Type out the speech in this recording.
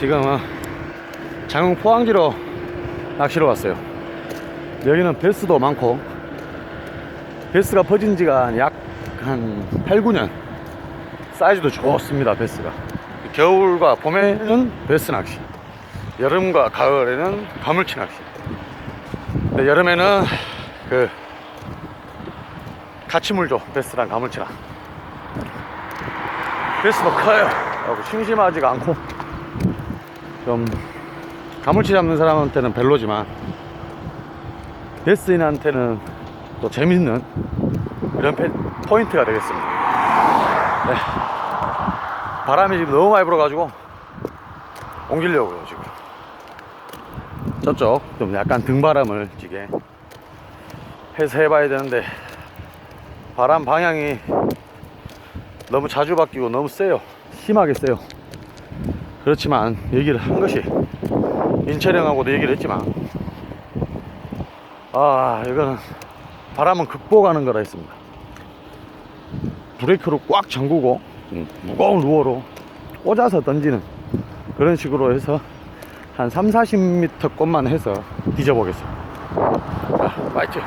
지금은 장흥 포항지로 낚시로 왔어요. 여기는 베스도 많고 베스가 퍼진 지가 약 한 8, 9년. 사이즈도 좋습니다 베스가. 겨울과 봄에는 베스 낚시 여름과 가을에는 가물치 낚시. 근데 여름에는 그 같이 물죠 베스랑 가물치랑 베스도 커요. 심심하지가 않고 좀 가물치 잡는 사람한테는 별로지만 베스인한테는 또 재밌는 페- 포인트가 되겠습니다. 네. 바람이 지금 너무 많이 불어가지고 옮기려고요 지금. 저쪽 좀 약간 등바람을 지게 해서 해봐야 되는데 바람 방향이 너무 자주 바뀌고 너무 세요. 심하게 세요. 그렇지만 얘기를 한 것이 인철형하고도 얘기를 했지만 아 이거는 바람은 극복하는 거라 했습니다. 브레이크로 꽉 잠그고 음, 무거운 루어로 꽂아서 던지는 그런 식으로 해서 한 3, 40m 것만 해서 뒤져보겠습니다. 자, 파이팅